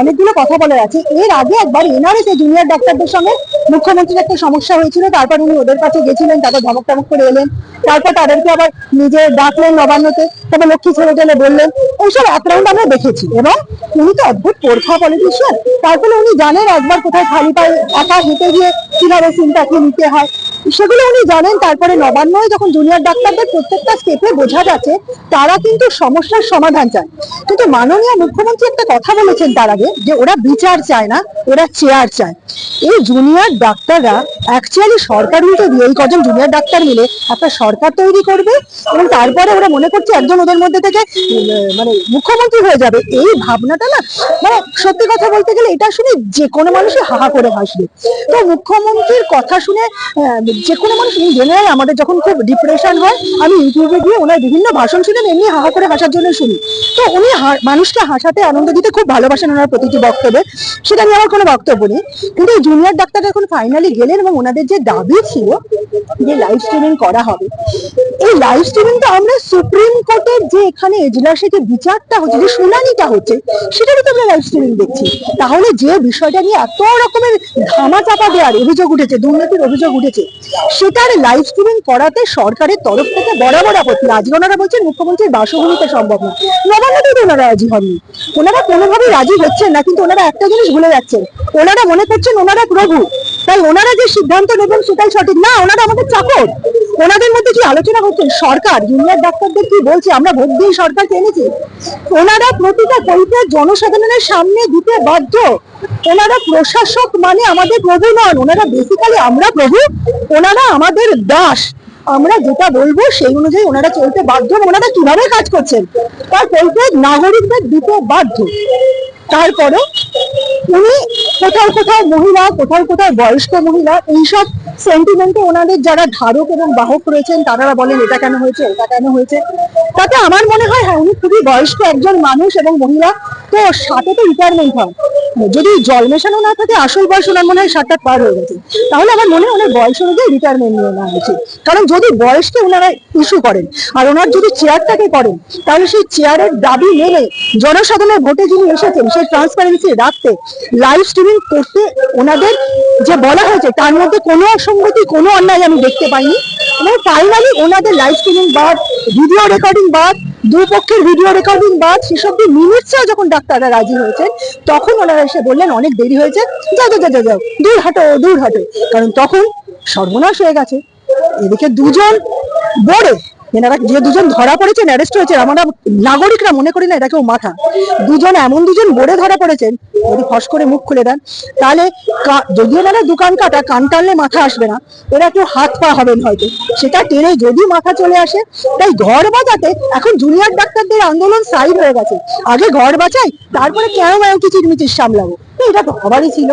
অনেকগুলো কথা বলার আছে। এর আগে একবার এনআরএস জুনিয়র ডাক্তারদের সঙ্গে মুখ্যমন্ত্রীর একটা সমস্যা হয়েছিল। তারপর উনি ওদের কাছে গেছিলেন, তারপর ধমক টমক করে এলেন। তারপর তাদেরকে আবার নিজে ডাকলেন নবান্নতে তারপর লক্ষ্মী ছেলে টেলে বললেন, এইসব এক রাউন্ড আমরা দেখেছি। এবং উনি তো অদ্ভুত পরখা পলিটিশিয়ান তারপরে উনি জানেন একবার কোথায় খালি পায়ে একা হেঁটে গিয়ে কীভাবে সিনটাকে নিতে হয়। সেগুলো উনি জানেন, তারপরে নবান্নয় যখন জুনিয়র ডাক্তারদের প্রত্যেকটা স্টেপে বোঝা যাচ্ছে, তারা কিন্তু সমস্যার সমাধান চায়। কিন্তু মাননীয় মুখ্যমন্ত্রী একটা কথা বলেছেন তার আগে, যে ওরা বিচার চায় না, ওরা চেয়ার চায়। এই জুনিয়র ডাক্তাররা অ্যাকচুয়ালি সরকার উল্টে দিয়ে এই কজন জুনিয়র ডাক্তার মিলে একটা সরকার তৈরি করবে এবং তারপরে ওরা মনে করছে একজন ওদের মধ্যে থেকে মানে মুখ্যমন্ত্রী হয়ে যাবে। এই ভাবনাটা না মানে সত্যি কথা বলতে গেলে এটা শুনে যে কোনো মানুষই হাহা করে হাসবে। তো মুখ্যমন্ত্রীর কথা শুনে যে কোনো মানুষ ইন জেনারেল আমাদের যখন খুব ডিপ্রেশন হয়, আমি ইউটিউবে গিয়ে ওনার বিভিন্ন ভাষণ শুনে এমনি হাহা করে হাসার জন্য শুনি। তো উনি মানুষকে হাসাতে আনন্দ দিতে খুব ভালোবাসেন ওনার প্রতিটি বক্তব্যে। সেটা নিয়ে আমার কোনো বক্তব্য নেই। কিন্তু জুনিয়র ডাক্তার এখন ফাইনালি গেলেন এবং ওনাদের যে দাবি ছিল যে লাইভ স্ট্রিমিং করা হবে, এই লাইভ স্ট্রিমিং তো আমরা সুপ্রিম কোর্টের যে এখানে এজলাসে যে বিচারটা হচ্ছে, যে শুনানিটা হচ্ছে সেটারও তো আমরা লাইভ স্ট্রিমিং দেখছি। তাহলে যে বিষয়টা নিয়ে এত রকমের ধামা চাপা দেওয়ার অভিযোগ উঠেছে, দুর্নীতির অভিযোগ উঠেছে, সেটার লাইভ স্ট্রিমিং করাতে সরকারের তরফ থেকে বরাবর আপত্তি। আজকে ওনারা বলছেন, মুখ্যমন্ত্রীর বাসভূমিতে সম্ভব না। নবান্নতেই তো ওনারা রাজি হননি। ওনারা কোনোভাবেই রাজি হচ্ছেন না, কিন্তু ওনারা একটা জিনিস ভুলে যাচ্ছেন। ওনারা মনে করছেন ওনারা প্রভু তাই ওনারা যে সিদ্ধান্ত নেবেন সেটাই সঠিক। না, ওনারা আমাদের চাকর। ওনাদের মধ্যে কি আলোচনা করছেন সরকার জুনিয়র ডাক্তারদের কি বলছে? আমরা ভোট দিয়ে সরকার এনেছি। ওনারা প্রতিটা কৈফিয়ত জনসাধারণের সামনে দিতে বাধ্য। ওনারা প্রশাসক মানে আমাদের প্রভু নন। ওনারা বেসিক্যালি আমরা প্রভু। ওনারা আমাদের দাস। আমরা যেটা বলব সেই অনুযায়ী ওনারা চলতে বাধ্য ওনারা কীভাবে কাজ করছেন, তার কৈফিয়ত নাগরিকদের দিতে বাধ্য। তারপরেও উনি কোথাও কোথাও মহিলা, কোথাও কোথাও বয়স্ক মহিলা, এইসব সেন্টিমেন্টে ওনাদের যারা ধারক এবং বাহক রয়েছেন, তারা বলেন, এটা কেন হয়েছে? এটা কেন হয়েছে? তাতে আমার মনে হয় হ্যাঁ উনি খুবই বয়স্ক একজন মানুষ এবং মহিলা। তো সাথে তো রিটায়ারমেন্ট হয়। যদি জল মেশানো না থাকে, আসল বয়স ওনার মনে হয় ষাটটা পার হয়ে গেছে। তাহলে আমার মনে হয় বয়স অনুযায়ী রিটায়ারমেন্ট নিয়ে নেওয়া উচিত। কারণ যদি বয়সকে ওনারা ইস্যু করেন, আর ওনার যদি চেয়ারটাকে করেন, তাহলে সেই চেয়ারের দাবি মেনে জনসাধারণের ভোটে যিনি এসেছেন, সেই ট্রান্সপারেন্সি রাখতে লাইভ স্ট্রিমিং করতে ওনাদের যে বলা হয়েছে, তার মধ্যে কোনো অসঙ্গতি, কোনো অন্যায় আমি দেখতে পাইনি। এবং ফাইনালি ওনাদের লাইভ স্ট্রিমিং বাদ ভিডিও রেকর্ডিং বাদ দুই পক্ষের ভিডিও রেকর্ডিং বাদ সেসব দিয়ে মিনিটসেও যখন ডাক্তাররা রাজি হয়েছেন তখন ওনারা এসে বললেন অনেক দেরি হয়েছে। যা যাও, যাও যাও। দূর হাঁটো দূর হাঁটো। কারণ তখন সর্বনাশ হয়ে গেছে। এদিকে দুজন বড়ে এনারা যে দুজন ধরা পড়েছেন অ্যারেস্ট হয়েছে আমরা নাগরিকরা মনে করি না এটা কেউ মাথা। দুজন এমন দুজন বড়ে ধরা পড়েছেন, যদি ফস করে মুখ খুলে দেন, তাহলে যদিও ওনারা দোকান কাটা, কান টানলে মাথা আসবে না ওরা কেউ হাত পা হবেন হয়তো। সেটা টেনে যদি মাথা চলে আসে, তাই ঘর বাঁচাতে এখন জুনিয়র ডাক্তারদের আন্দোলন সাইড হয়ে গেছে। আগে ঘর বাঁচাই, তারপরে কেন কিচির মিচির সামলাবো? এটা তো হবারই ছিল।